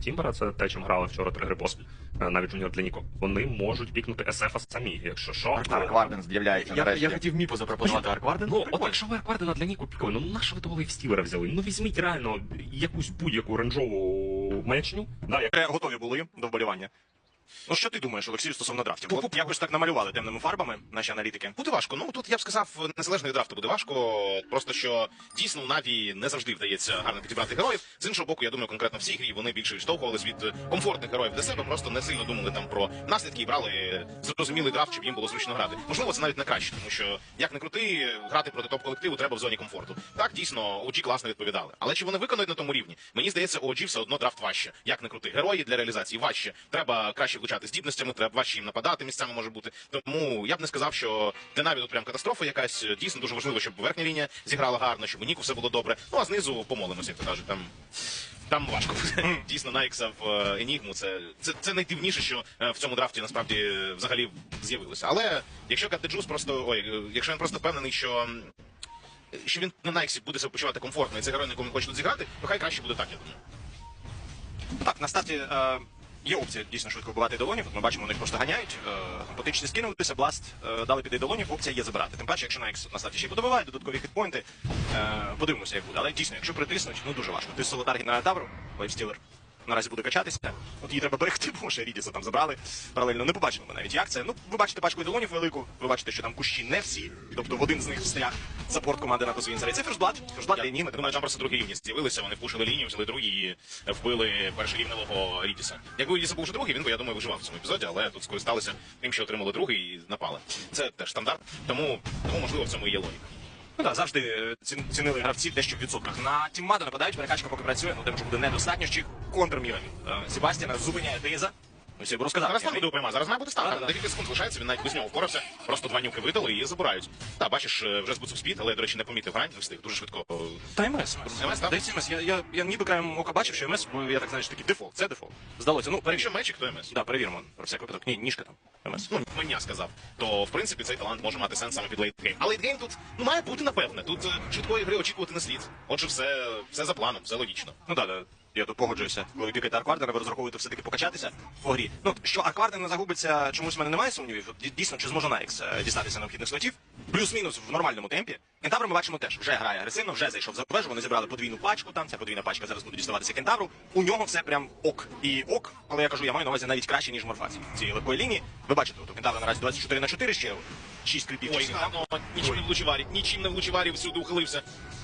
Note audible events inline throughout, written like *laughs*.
Тімбера, це те, чим грали вчора три гри поспіль, е, навіть жуніор для Ніко. Вони можуть пікнути СФ самі, якщо що. Аркварден з'являється Я, нарешті. я хотів Міпу запропонувати Аркварден. Ну, от Прикольно. якщо ви Арквардена для Ніко пікали, ну на що ви того Стівера взяли? Ну візьміть реально якусь будь-яку ренджову маячню, да, як готові були до вболівання. Ну що ти думаєш, Олексію, стосовно драфтів? От якось так намалювали темними фарбами наші аналітики. Буде важко. Ну тут я б сказав, незалежно від драфту буде важко. Просто що дійсно у Наві не завжди вдається гарно підібрати героїв. З іншого боку, я думаю, конкретно в цій грі вони більше відштовхувались від е, комфортних героїв для себе, просто не сильно думали там про наслідки і брали зрозумілий драфт, щоб їм було зручно грати. Можливо, це навіть не краще, тому що як не крути, грати проти топ-колективу треба в зоні комфорту. Так, дійсно, OG класно відповідали. Але чи вони виконують на тому рівні? Мені здається, у OG все одно драфт важче. Як не крути. Герої для реалізації важче. Треба краще влучати здібностями, треба важче їм нападати місцями може бути. Тому я б не сказав, що для Наві тут прям катастрофа якась. Дійсно дуже важливо, щоб верхня лінія зіграла гарно, щоб у Ніку все було добре. Ну а знизу помолимося, як то кажуть. Там там важко буде. *laughs* Дійсно, Найкса в е, Енігму це, це, це найдивніше, що е, в цьому драфті насправді е, взагалі з'явилося. Але якщо Каттеджус просто ой, якщо він просто впевнений, що. Що він на Найксі буде себе почувати комфортно, і це герой, на якому він хоче тут зіграти, то хай краще буде так, я думаю. Так, на старті е, є опція дійсно швидко вбивати долонів. Ми бачимо, вони просто ганяють. Е, скинулися, бласт, е, дали піти долонів, опція є забирати. Тим паче, якщо на X на старті ще й подобивають, додаткові хітпойнти, е, подивимося, як буде. Але дійсно, якщо притиснуть, ну дуже важко. Ти солодар на Тавру, лайфстілер. Наразі буде качатися. От її треба берегти, бо ще Рідіса там забрали. Паралельно не побачимо ми навіть як це. Ну, ви бачите пачку долонів велику, ви бачите, що там кущі не всі. Тобто в один з них встряг саппорт команди НАТО Свінцера. І це. Ферзблад для Я Німи. думаю, там просто другі рівні з'явилися, вони впушили лінію, взяли другі і вбили першорівневого Рідіса. Якби Рідіса був вже другий, він би, я думаю, виживав в цьому епізоді, але тут скористалися тим, що отримали другий і напали. Це теж стандарт, тому, тому можливо в цьому є логіка. Ну так, завжди е, цінили гравці дещо в відсотках. На тіммаду нападають, перекачка поки працює, ну вже буде недостатньо, ще контрмірами. Е, Себастіна зупиняє Деза. Ну, все, розказав. Зараз там буде упряма, зараз має бути Да, да, да. Декілька секунд лишається, він навіть без нього впорався. Просто два нюки видали і забирають. Так, бачиш, е, вже збуцав спід, але я, до речі, не помітив грань, не встиг дуже швидко. Та МС. МС, так? Десь МС. Я, я, я ніби краєм ока бачив, що МС, бо я так знаю, що такий дефолт. Це дефолт. Здалося. Ну, Якщо мечик, то МС. Да, перевіримо про всяк випадок. Ні, ніжка там. МС. Ну, мене сказав, то в принципі цей талант може мати сенс саме під лейтгейм. А лейтгейм тут ну, має бути напевне. Тут е, швидкої гри очікувати не слід. Отже, все, все за планом, все логічно. Ну так, да, я тут погоджуюся. Коли пікаєте Арквардена, ви розраховуєте все-таки покачатися по грі. Ну, що Аркварден не загубиться, чомусь в мене немає сумнівів. Дійсно, чи зможе Найкс е, дістатися необхідних слотів. Плюс-мінус в нормальному темпі. Кентавр ми бачимо теж. Вже грає агресивно, вже зайшов за вежу, вони зібрали подвійну пачку там. Ця подвійна пачка зараз буде діставатися кентавру. У нього все прям ок. І ок, але я кажу, я маю на увазі навіть краще, ніж Морфаці. Цієї легкої лінії. Ви бачите, у кентавра наразі 24 на 4 ще 6 кріпів. Ой, чи гарно, нічим не влучив Арі, нічим не влучив Арі, всюди ухилився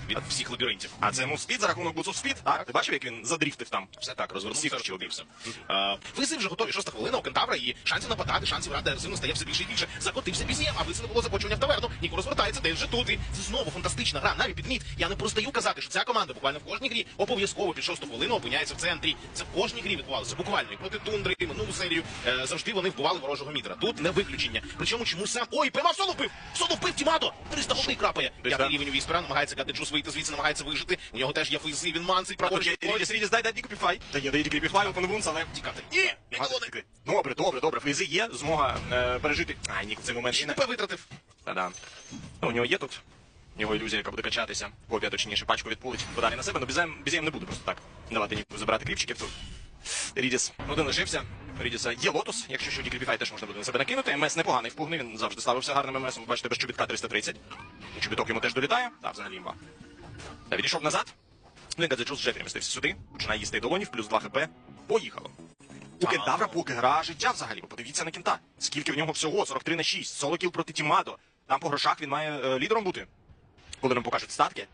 від всіх лабіринтів. А це мов спід за рахунок буцов спід. Так, ти бачив, як він задріфтив там? Все так, розвернувся, чи обівся. Е, Визи вже готові, шоста хвилина у Кентавра, і шансів нападати, шансів грати агресивно стає все більше і більше. Закотився пізніше, а виси не було започування в таверну. Ніко розвертається, десь вже тут. І це знову фантастична гра. Навіть підміт. Я не простаю казати, що ця команда буквально в кожній грі обов'язково під шосту хвилину опиняється в центрі. Це в кожній грі відбувалося. Буквально і проти тундри, і минулу серію. Е, завжди вони вбивали ворожого мітра. Тут не виключення. Причому чомусь сам. Ой, поймав соло вбив! Соло вбив Тімато! 300 голди крапає. П'ятий рівень у Віспера, намагається гати Джус вийти звідси, намагається вижити. У нього теж є фейзи, він мансить, проходить. Рідіс, дай, дай Кріпіфай. Та є, дай Кріпіфай, опен вунс, але... Тікати. Ні, Ладно, Добре, добре, добре. Фейзи є, змога е, пережити. А, Нік в цей момент ще не... Витратив. Та-да. Ну, у нього є тут. У нього ілюзія, яка буде качатися. Копія, точніше, пачку відпулить подалі на себе, але Бізем, Бізем не буде просто так давати Ніку забрати кліпчиків тут. Рідіс один лишився. Рідіса є лотус, якщо що Кріпіфай теж можна буде на себе накинути. МС непоганий впугний, він завжди славився гарним МСом. Бачите, без чобітка 330. Чобіток йому теж долітає. Так, взагалі імба. Та відійшов назад. Ну і Гадзеджус вже перемістився сюди. Починає їсти долонів, плюс 2 хп. Поїхало. У кентавра поки гра життя взагалі. бо Подивіться на кента. Скільки в нього всього? 43 на 6. Соло кіл проти Тімадо. Там по грошах він має е, лідером бути. Коли нам покажуть статки.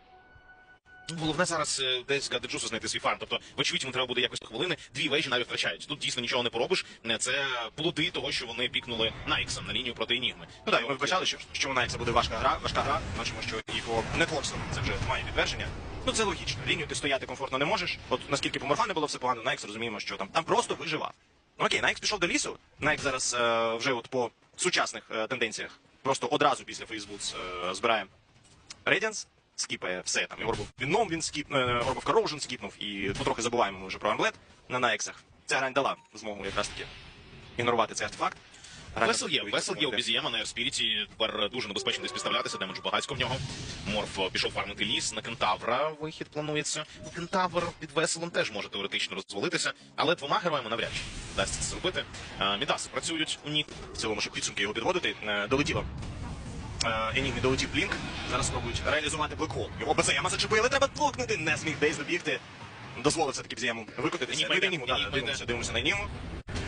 Головне зараз е, десь Гадеджусу знайти свій фарм. Тобто, вочевидь, йому треба буде якось хвилини, дві вежі навіть втрачають. Тут дійсно нічого не поробиш. Е, Це плоди того, що вони пікнули Найксом на лінію проти Енігми. Ну так, ми вбачали, що, що Найкса буде важка гра, важка гра. Бачимо, що і по нетворксу це вже має підтвердження. Ну це логічно. Лінію ти стояти комфортно не можеш. От наскільки по Морфану було все погано, Найкс розуміємо, що там, там просто виживав. Ну окей, Найкс пішов до лісу. Найкс зараз е, вже от по сучасних е, тенденціях просто одразу після Фейсбуц е, збирає Radiance, скіпає все там. І Орбов Вінном він скіп, е, Орбов Corrosion скіпнув, і потрохи забуваємо ми вже про Амблет на Найксах. Ця грань дала змогу якраз таки ігнорувати цей артефакт. Весел є, весел є у вихід. Бізієма на Ерспіріті. Тепер дуже небезпечно десь підставлятися, демеджу багатько в нього. Морф пішов фармити ліс. На кентавра вихід планується. Ну, Кентавр під веселом теж може теоретично розвалитися, але двома героями навряд чи вдасться це зробити. Е, Мідаси працюють у них. В цілому, щоб підсумки його підводити, е, долетіло. Енігмі долетів Блінк. Зараз спробують реалізувати блекхол. Його БЗМа зачепили, треба толкнути. Не зміг Дейз добігти. Дозволив все-таки бзєму викотитися. Енігму, да, дивимося, дивимося на Енігму.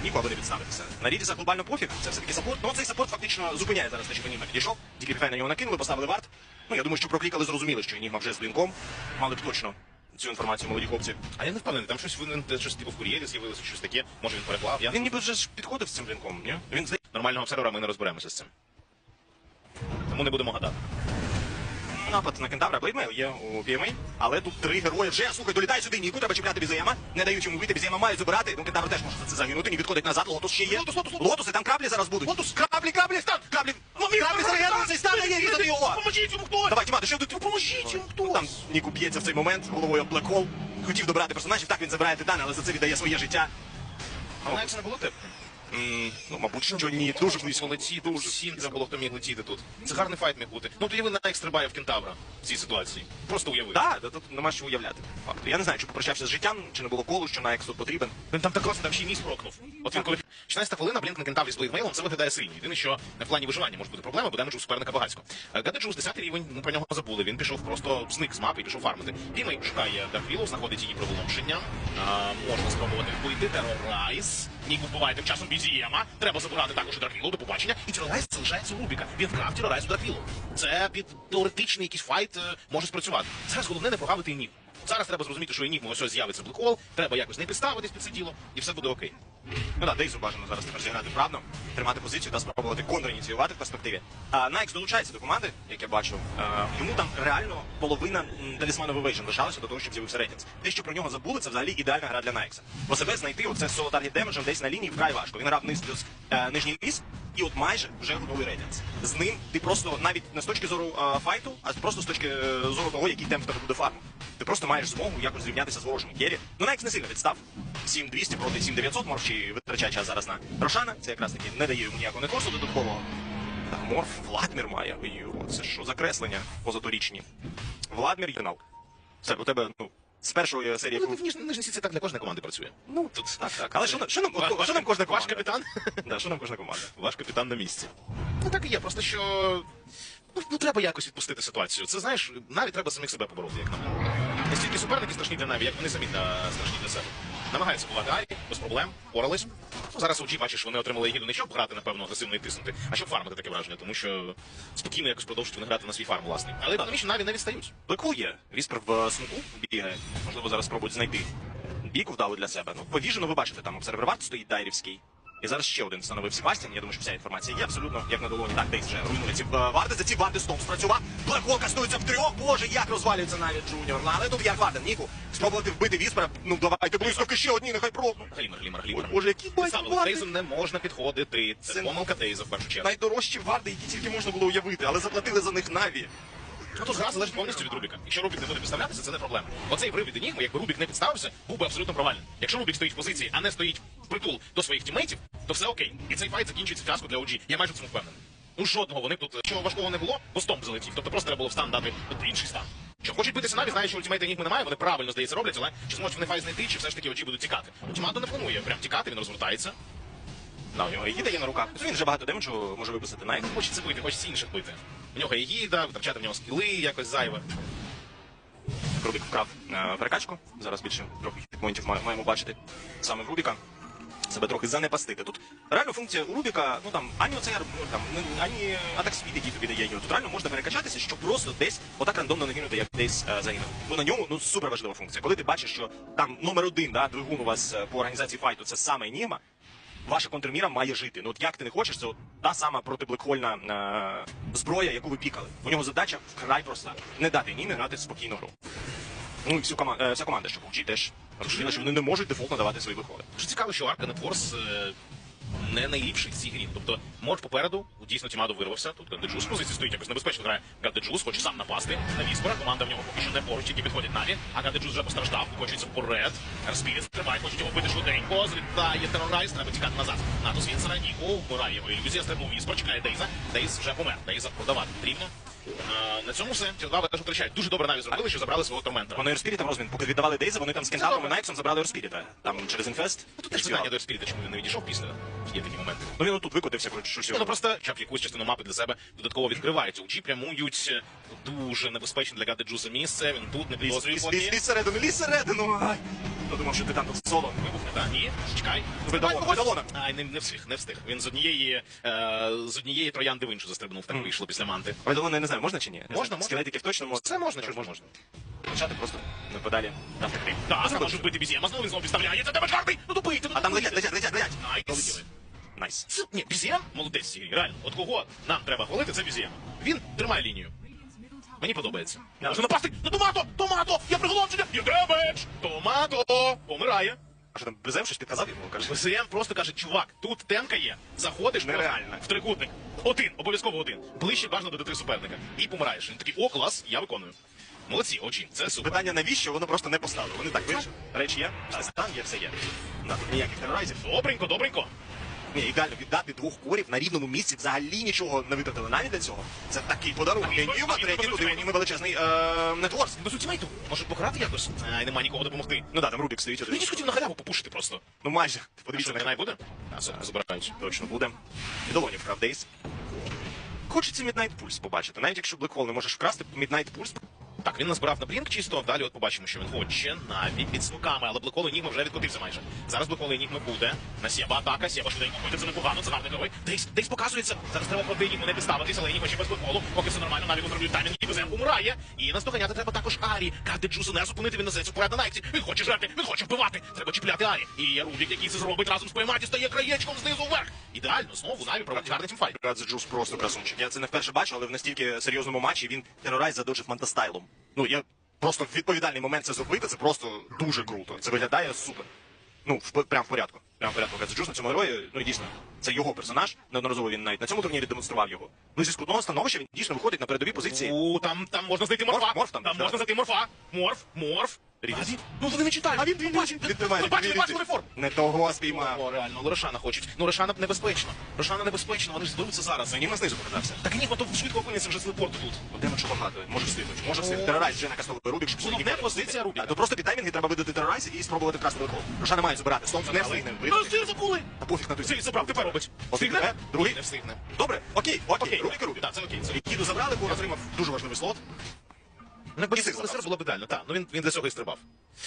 Нікого аби не підставитися. На Рідіса глобально пофіг, це все-таки саппорт. Ну цей саппорт фактично зупиняє зараз те, що Енігма підійшов. Тільки піфей на нього накинули, поставили варт. Ну я думаю, що проклікали, зрозуміли, що Енігма вже з блінком. Мали б точно цю інформацію молоді хлопці. А я не впевнений, там щось де щось типу в кур'єрі з'явилося, щось таке. Може він переклав. Я Він ніби вже ж підходив з цим блінком, ні? Він здається, нормального обсервера ми не розберемося з цим. Тому не будемо гадати. Напад на кентавра Блейдмейл є у PMA, але тут три герої вже слухай, долітає сюди Ніку, треба чіпляти Бізема, не дають йому вийти, Бізема мають забирати. Ну кентавр теж може за це загинути, не відходить назад, лотус ще є. Лотус, лотус, лотус. Лотуси, там краплі зараз будуть. Лотус, краплі, краплі, стан, краплі. Ну, краплі зарегенуються і стане є різати його. Поможіть йому хтось! Давай, Тімати, що тут? Поможіть йому хтось. Там Ніку б'ється в цей момент головою об блекхол. Хотів добрати персонажів, так він забирає титана, але за це віддає своє життя. Але як це не було типу? Ну, мабуть, що ні, дуже близько. летіти, дуже всім треба було, хто міг летіти тут. Це гарний файт міг бути. Ну, то уяви на в кентавра в цій ситуації. Просто уяви. Так, да, тут нема що уявляти. Факт. Я не знаю, чи попрощався з життям, чи не було колу, що на тут потрібен. Він там так там ще й ніс прокнув. От він коли 16 хвилина, блінк на кентаврі з блейдмейлом, це виглядає сильно. Єдине, що в плані виживання може бути проблема, бо демеджу суперника багатсько. Гададжус 10 рівень, ну, про нього забули. Він пішов просто зник з мапи і пішов фармити. Пімей шукає Дарквілу, знаходить її приголомшення. А, можна спробувати вбити Терорайз. Ніку вбиває тим часом Бізієма. Треба забирати також і до побачення. І Терорайз залишається у Рубіка. Він вкрав Терорайз у Дарквілу. Це під теоретичний якийсь файт е, може спрацювати. Зараз головне не прогавити і Ніку. Зараз треба зрозуміти, що Енігма ось з'явиться блекол, треба якось не підставитись під це діло, і все буде окей. Ну так, Дейзу бажано зараз тепер зіграти вправно, тримати позицію та спробувати контриніціювати в перспективі. А Найкс долучається до команди, як я бачу. Е, йому там реально половина м, талісману Вивейжн лишалася до того, щоб з'явився рейтинг. Те, що про нього забули, це взагалі ідеальна гра для Найкса. Бо себе знайти оце соло таргет демеджем десь на лінії вкрай важко. Він грав низ плюс е, нижній ліс, і от майже вже готовий рейтинг. З ним ти просто навіть не з точки зору е, файту, а просто з точки е, зору того, який темп тебе буде фарму. Ти просто маєш змогу якось зрівнятися з ворожими кері. Ну Найкс не сильно відстав. 7200 проти 7900, Морф ще й витрачає час зараз на Рошана. Це якраз таки не дає йому ніякого некосу додаткового. Так, Морф Владмір має. Йо, це що за креслення позаторічні? Владмір фінал. Це у тебе, ну, з першої серії. Ну, в ніж- нижній це так для кожної команди працює. Ну, тут так, так. Але що, нам- що нам, Ваш- що нам кожна Ваш капітан? *laughs* Да, що нам кожна команда? Ваш капітан на місці. Ну так і є, просто що. Ну, ну треба якось відпустити ситуацію. Це знаєш, навіть треба самих себе побороти, як на мене. Не стільки суперники страшні для Наві, як вони самі для страшні для себе. Намагаються бувати Арі, без проблем, порались. Ну, зараз у бачиш, вони отримали егіду не щоб грати, напевно, агресивно і тиснути, а щоб фармити таке враження, тому що спокійно якось продовжують вони грати на свій фарм власний. Але економічно Наві не відстають. Блекул є. Віспер в е, смуку бігає. Можливо, зараз спробують знайти бійку вдалу для себе. Ну, повіжено, ви бачите, там обсервер варт стоїть дайрівський. І зараз ще один встановив Себастьян. Я думаю, що вся інформація є абсолютно як на долоні. Так, десь вже руйнули ці е, варди. За ці варди стоп спрацював. Блекхол кастується в трьох. Боже, як розвалюється навіть Джуніор. Ну, Але тут як Варден, Ніку. Спробувати вбити Віспера. Ну давайте блискавки ще одні, нехай пробну. Глімер, глімер, глімер. Боже, які варди. Дейзу не можна підходити. Це помилка Дейза в першу чергу. Найдорожчі варди, які тільки можна було уявити, але заплатили за них Наві. Ну тут гра залежить повністю від Рубіка. Якщо Рубік не буде підставлятися, це не проблема. Оцей врив від Енігми, якби Рубік не підставився, був би абсолютно провальним. Якщо Рубік стоїть в позиції, а не стоїть притул до своїх тімейтів, то все окей. І цей файт закінчується фіаско для OG. Я майже в цьому впевнений. Ну жодного вони б тут чого важкого не було, бо стомп залетів. Тобто просто треба було в стан дати інший стан. Що хочуть битися наві, знають, що ультимейта Енігми немає, вони правильно здається роблять, але чи зможуть вони файт знайти, чи все ж таки OG будуть тікати. Ультимату не планує прям тікати, він розвертається. Да, у нього їде є на руках. Він вже багато демеджу може виписати на Хочеться бити, хочеться інших бити. У нього є їда, витрачати в нього скіли якось зайве. Рубік вкрав е, перекачку. Зараз більше трохи ма- маємо бачити саме в Рубіка. Себе трохи занепастити. Тут реально функція у Рубіка, ну там ані оцей ну, там ані атак світ, який тобі дає його. Тут реально можна перекачатися, щоб просто десь отак рандомно не гинути, як десь е, загинув. Бо на ньому ну супер важлива функція. Коли ти бачиш, що там номер один, да, двигун у вас е, по організації файту, це саме Німа. Ваша контрміра має жити. Ну от як ти не хочеш, це от та сама протиблекхольна е, зброя, яку ви пікали. У нього задача вкрай проста. Не дати Німі грати спокійну гру. Ну і всю кома- е, вся команда, що повчить, теж розуміла, що вони не можуть дефолтно давати свої виходи. Дуже цікаво, що Арка не Форс не найліпший в цій грі. Тобто Морф попереду, дійсно Тімадо вирвався. Тут Гандеджус позиції стоїть якось небезпечно грає. Гандеджус, хоче сам напасти на Віспора. Команда в нього поки що не поруч, тільки підходять Наві. А Гандеджус вже постраждав, хочеться вперед. Спіріт тримає, хочуть його бити швиденько. Злітає терорайз, треба тікати назад. Натус Свінсера, Ніку, вбирає його ілюзія, стрибнув Віспор, чекає Дейза. Дейз вже помер. Дейза продавати потрібно. А, на цьому все. Ті теж втрачають. Дуже добре навіть зробили, що забрали свого тормента. Вони Ерспіріта в розмін, поки віддавали Дейза, вони там з Кентавром і. Найксом забрали Ерспіріта. Там через інфест. Тут теж питання до Ерспіріта, чому він не відійшов після. Є такі моменти. Ну він отут викотився, хоч щось. Ну, ну просто чап якусь частину мапи для себе додатково відкривається. У Джі прямують е, дуже небезпечне для Джуса місце. Він тут не підозрює поки. ліз, ліз всередину, ліз всередину. Ай. Ну думав, що ти там тут соло. Вибухне, так? Ні, чекай. Видалона, видалона. Ай, не, не встиг, не встиг. Він з однієї, е, з однієї троянди в іншу застрибнув, так вийшло після манти. Видалона, я не знаю, можна чи ні? Не Можна, знаю, можна. Скелетиків точно можна. Це можна, ж можна. Почати просто не подалі. Там втекти. Так, а може вбити бізєма, знову він знову підставляється, тебе чартий! Ну добийте, ну А там летять, летять, летять, летять. Найс. Це, ні, бізєм молодець в реально. От кого нам треба хвалити, це бізєм. Він тримає лінію. Мені подобається. Можна напасти на томато! Томато! Я приголомшений! Є! Томато! Помирає. А що там, Безем щось підказав йому? Каже, БСМ просто каже, чувак, тут темка є. Заходиш Нереально. в трикутник. Один, обов'язково один. Ближче бажано до Д3 суперника. І помираєш. Він такий, о, клас, я виконую. Молодці, очі, це супер. Питання навіщо, воно просто не поставило. Вони так вирішили. Речі є, стан є, все є. Да, тут ніяких терорайзів. Добренько, добренько. Ні, ідеально віддати двох корів на рівному місці взагалі нічого не витратили навіть для цього. Це такий подарунок. Такий Генів, а подарунок, третій тут такий величезний е, нетворс. До сутімейту. Може пограти якось? Ай, нема нікого допомогти. Ну да, там Рубік стоїть Ну, один. я хотів на халяву попушити просто. Ну майже. Подивіться, Подивіться на на най буде? А, забирають. Точно буде. Долонів вкрав Дейс. Хочеться Midnight Pulse побачити. Навіть якщо Black Hole не можеш вкрасти, Midnight Pulse Так, він назбирав на блінк чисто, далі от побачимо, що він хоче навіть під смоками, але Блекол Енігма вже відкотився майже. Зараз Блекол Енігма буде. На Сєба атака, Сєба швиденько ходить, це непогано, це гарний герой. Десь, десь показується. Зараз треба проти Енігми не підставитися, але Енігма ще без Блеколу. Поки все нормально, навіть контролюють таймінг, і безем умирає. І наздоганяти треба також Арі. Карти Джусу не зупинити, він несеться вперед на Найксі. Він хоче жерти, він хоче вбивати. Треба чіпляти Арі. І Рубік, який це зробить разом з Пойматі, стає краєчком знизу вверх. Ідеально, знову Наві проводить гарний тімфайт. Джус просто красунчик. Я це не вперше бачу, але в настільки серйозному матчі він терорайз задоджив мантастайлом. Ну я просто в відповідальний момент це зробити, це просто дуже круто. Це виглядає супер. Ну, в, прям в порядку. Прям в порядку. Радзе Джус на цьому герої, ну і дійсно, це його персонаж. Неодноразово він навіть на цьому турнірі демонстрував його. Ну зі скрутного становища він дійсно виходить на передові позиції. У, там, там можна знайти морфа. Морф, морф там, там да. можна знайти морфа. Морф, морф. Рідіс. Ну вони не читають. А він він бачить, він бачили, бачили реформ. Не того спіймав. О, реально, але Рошана хочуть. Ну Рошана небезпечно. Рошана небезпечно, вони ж зберуться зараз. Це німа знизу показався. Так ні, то швидко опиняться вже з телепорту тут. Демеджу багато. Може встигнути. Може встигнути. Терорайз вже накастовує Рубік, щоб Воно не позиція Рубіка. То просто під таймінги треба видати терорайз і спробувати красти великого. Рошана має збирати. Стомс не встигне Ну, видати. забули. Та пофіг на той Цей забрав, тепер робить. Встигне? другий. Не встигне. Добре, окей. Окей, Рубік і Рубік. Так. Це окей. Кіду забрали, бо отримав дуже важливий слот. І сир сир було б ідеально, так. Ну він, він для цього і стрибав.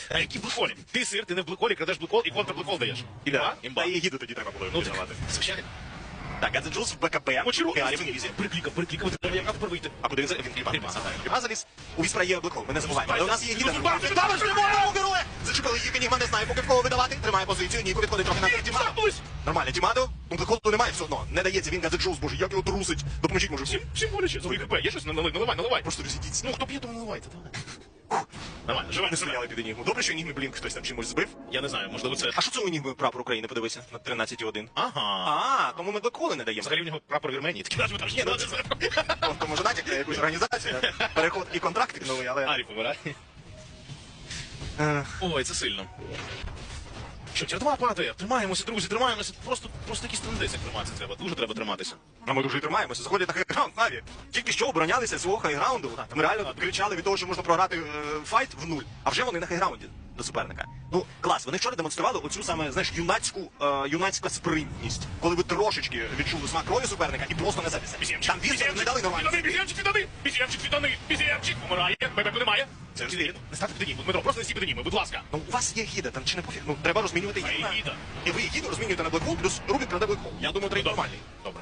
А які блеколі? Ти сир, ти не в блеколі, крадеш блекол і контрблекол даєш. Імба? Імба. Та і гіду тоді треба було Ну, так, звичайно. Так, Гадзе Джулс в БКБ. Очаруй, Арі в інвізі. Приклікав, приклікав, треба яка тепер вийти. А куди він він гріба. Гріба заліз. У Віспра є Блекол, ми не забуваємо. Але у нас є зубар, Зараз не можна героя! Зачепили їх, Нігма не знає, поки в кого видавати. Тримає позицію, Ніку відходить трохи на Тімадо. Нормально, Тімадо. Ну, Блеколу немає все одно. Не дається, він Гадзе Джулс, боже, як його трусить. Допоможіть, може, Всім, всім боляче. Злий ХП. Є щось? Наливай, наливай, наливай. Просто розійдіться. Ну, хто п'є, тому наливайте. давай. Нормально, живе. Не стріляли під Енігму. Добре, що Енігми Блінк хтось там чимось збив. Я не знаю, можливо, це... А що це у Енігми прапор України, подивися, на 13,1? Ага. А, тому ми доколи не даємо. Взагалі в нього прапор Вірменії. Такі назви там ж є, ну, це. Тобто, може, натяк на якусь організацію, переход і контракт новий, але... Арі помирає. Е, Ой, це сильно. Що, тір 2 падає? Тримаємося, друзі, тримаємося. Просто, просто якісь тенденції триматися треба. Дуже треба триматися. А ми дуже і тримаємося, заходять на хайграунд Наві. Тільки що оборонялися свого хайграунду. Ми реально кричали від того, що можна програти е, файт в нуль. А вже вони на хайграунді до суперника. Ну, клас, вони вчора демонстрували оцю саме, знаєш, юнацьку, е, юнацька спринтність, коли ви трошечки відчули смак крові суперника і просто не забіся. Там вірсів не дали нормально. Бізємчик відданий! Бізємчик відданий! Бізємчик помирає! Бебеку немає! Це вірно. Не ставте підані, Дмитро, просто не стій підані, будь ласка. Ну, у вас є гіда, там чи не пофіг. Ну, треба розмінювати гіда. І ви гіду розмінюєте на блекхол, плюс Рубік краде блекхол. Я думаю, трейд нормальний. Добре.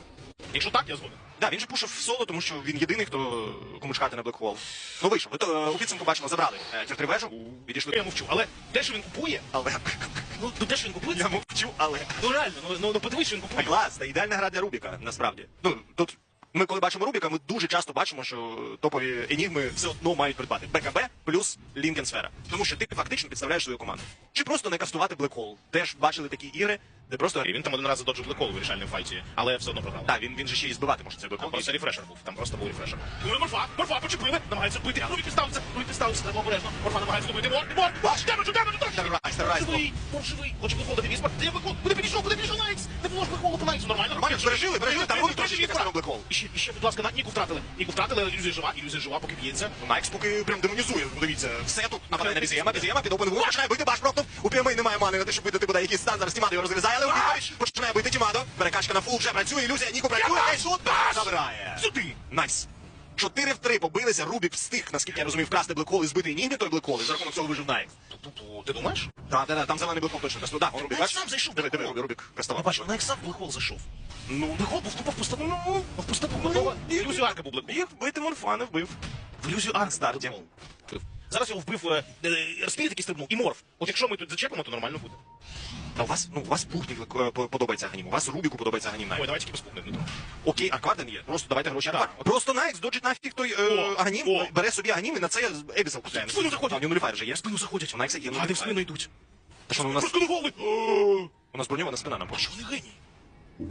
Якщо так, я згоден. Да, він же пушив в соло, тому що він єдиний, хто кому чекати на блекхол. Ну вийшов. Ви то е, у підсумку бачимо, забрали е, тір вежу, відійшли. Я мовчу, але те, що він купує, Але ну, ну те, що він купує, я це... мовчу, але. Ну реально, ну, ну, ну подивись, що він купує. клас, це ідеальна гра для Рубіка, насправді. Ну тут Ми коли бачимо Рубіка, ми дуже часто бачимо, що топові енігми все одно мають придбати БКБ плюс Лінкен Сфера. Тому що ти фактично підставляєш свою команду. Чи просто не кастувати Блекхол. Теж бачили такі ігри, де просто він там один раз задоджив блекол у вирішальному файті, але все одно програв. Так, він, він же ще і збивати може цей Там просто рефрешер був, там просто був рефрешер. Ну, Морфа, Морфа, почепили, намагається бити, ну, підставиться, ну, підставиться, треба обережно. Морфа намагається добити, Мор, Мор, Мор, демеджу, демеджу, точно! Старайся, старайся. Живий, Мор живий, хоче виходити, Віспа, де виход, куди підійшов, куди підійшов Найкс? Не було ж виходу по Найксу, нормально? Нормально, пережили, пережили, там Рубік трошечки Віспа. кастанув Блекхол. І ще, і ще, будь ласка, на Ніку втратили. Ніку втратили, але ілюзія жива, ілюзія жива, поки б'ється. Найкс поки прям демонізує. Ну, Дивіться, все тут нападає на Бізієма, Бізієма під опен вух, бити баш проптов. У Піамей немає мани на те, щоб бити буде якийсь стан. Зараз Тімадо його розрізає, але у починає бити Тімадо. Перекачка на фул вже працює, ілюзія, Ніку працює, ей, шут, забирає. Сюди! Найс. 4 в 3 побилися, Рубік встиг, наскільки я розумію, вкрасти блекол і збити Енігмі той блекол, і за рахунок цього вижив Найкс. Ти думаєш? Так, так, там зелений блекол точно кастує. Так, Рубік, Найкс бачиш? сам зайшов Диви, диви, Блекхол. Рубік кастував. бачу, Найкс сам Блекхол зайшов. Ну, Блекхол був тупо в пустоту, ну, в пустоту готова. Ілюзію арка був Блекхол. Їх вбити Монфа не вбив. В ілюзію арк старті. Зараз його вбив е, е, Спіріт, який стрибнув, і Морф. От якщо ми тут зачепимо, то нормально буде. А у вас, ну, у вас Пухнік е, подобається Аганім, у вас Рубіку подобається Аганім Ой, давайте тільки безпухне, Дмитро. Окей, Аркварден є. Просто давайте гроші. Аркварден. Просто Найкс доджить нафіг той е, Аганім, бере собі Аганім і на це Ебіса В спину заходять. А, у нього нуліфайр вже є. В спину заходять. У Найкса є А де в спину йдуть? Та що, ну, у нас, Просто не голи. у нас броньована спина нам А що вони генії?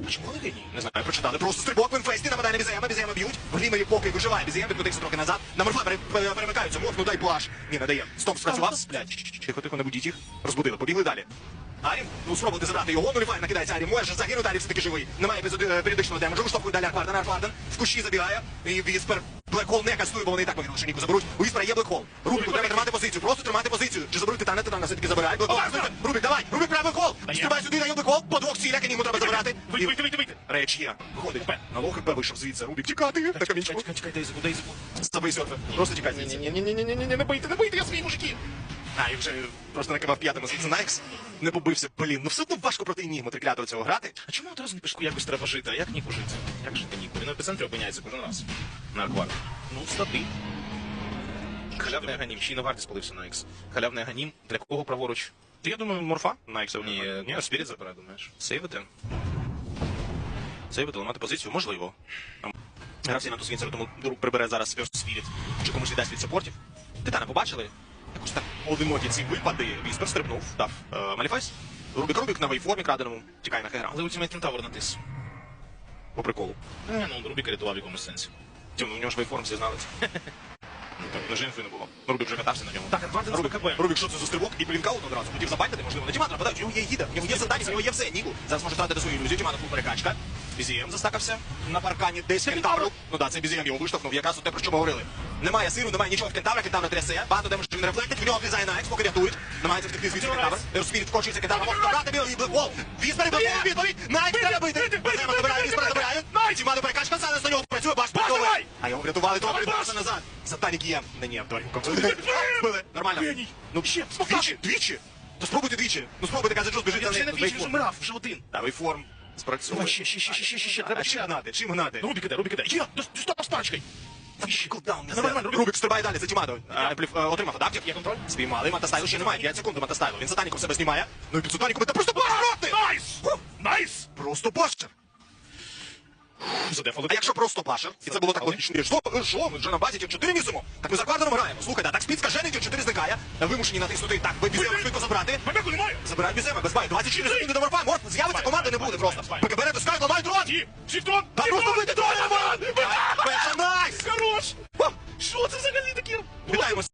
А чому не генії? Не знаю, прочитали. Просто стрибок в інфесті, нападає на Бізеяма, Бізеяма б'ють. Глімері поки виживає. Бізеям підкотився трохи назад. На морфа пере- пере- перемикаються. Морф, ну дай плаш. Ні, не дає. Стоп спрацював. Сплять. Тихо, тихо, не будіть їх. Розбудили, побігли далі. Арін, ну спробуйте забрати його, ну ліфай накидається Арін, може загинути, Арін все-таки живий. Немає епізоди- е, періодичного демеджу, виштовхує далі Аркварден, Аркварден, в кущі забігає, і Віспер Блекхол не кастує, бо вони і так повірили, що Ніку заберуть. У Іспера є Блекхол. Рубіку треба тримати позицію, просто тримати позицію. Чи заберуть Титана, Титана все-таки забирає. Блекхол, Рубік, давай, Рубік, прямо Блекхол. Стрибай сюди, дає Блекхол, по двох цілях, йому треба забирати. Вийти, вийти, вийти, вийти. Реч є, виходить. На лох ХП вийшов звідси, Рубік, тікати. Камінчику. Чекай, чекай, дай Дейзику. Забий серфер, просто тікай звідси. Ні-ні-ні-ні-ні, не бийте, не бийте, я свій мужики. А, і вже просто накивав п'ятим звідси Найкс. Не побився, блін. Ну все одно важко проти Енігми триклятого цього грати. А чому одразу не пішку якось треба жити? А як Ніку жити? Як жити Ніку? Він в епіцентрі опиняється кожен раз. На аквар. Ну, стати. Халявний аганім. Ще й на варті спалився на Ікс. Халявний аганім. Для кого праворуч? Ти, я думаю, морфа Найкса Ні, ні, Спіріт забирає, думаєш? Сейвити. Сейвити, ламати позицію, можливо. Гравці на Тусвінцер, тому друг прибере зараз First Spirit, чи комусь віддасть від саппортів. Титана побачили? Якось так одинокі ці випади. Віспер стрибнув, дав е, Маліфайс. Рубік Рубік на вейформі краденому. Тікає на хеграм. Але Ультимейт Кентавр натис. По приколу. Е, ну, Рубіка рятував в якомусь сенсі. Тім, ну, у нього ж вейформ всі знали. *laughs* Ну так, на інфи не було. Ну, Рубік вже катався на ньому. Так, Адварден з Рубік, БКБ. Рубік, що це за стрибок? І блінкаут одразу. Хотів забайтити, можливо, на Тімана нападають. У нього є гіда, у нього є завдання, у нього є все, Ніку. Зараз може втратити свою ілюзію. Тімана фул перекачка. Бізієм застакався на паркані десь кентавру. Ну так, це Бізієм його виштовхнув, якраз те, про що ми говорили. Немає сиру, немає нічого в кентавра, кентавра трясе. Багато демеджу він рефлектить, в нього влізає на екс, поки рятують. Намагається втекти звідси кентавр. Ерспіріт вкочується, кентавр може забрати білий блеквол. Віспер бив відповідь. Найк треба бити. Бізієм забирає, Віспер забирає. Тімана перекачка, зараз на нього працює, баш працьовує. А його врятували, того відбувся назад. Сатанік є. Не ні. Били. Нормально. Ну, Ще, двічі, двічі. То спробуйте двічі. Ну спробуйте, каже, Джус, біжить за вже не двічі, вже вмирав, вже один. Та вейформ спрацює. Давай ще, ще, ще, ще, ще, ще, треба ще. гнати? Чим гнати? Рубік іде, Рубік іде. Є, стоп з парочкою. Кулдаун. Та нормально, Рубік. Рубік стрибає далі, за Тімадо. А, плів- е, Отримав адаптів. Є контроль? Спіймали, Матастайлу ще немає. 5 секунд Матастайлу. Він сатаніком себе знімає. Ну і під сатаніком це просто башер! Найс! Найс! Просто башер! задефали. А якщо просто пашер, і це було так логічно. Що, е, що, ми вже на базі тір 4 місимо. Так ми за квартиром граємо. Слухай а так спіцка жене тір 4 зникає. Вимушені натиснути так, би бізема швидко забрати. Бебеку немає. Забирають бізема, без бай. 24 секунди до варпа. Морф з'явиться, команди не буде просто. ПКБ берете скай, ламай дрон. Всі дрон. Та просто вийти дрон. Перша найс. Хорош. Що це взагалі таке? Вітаємося.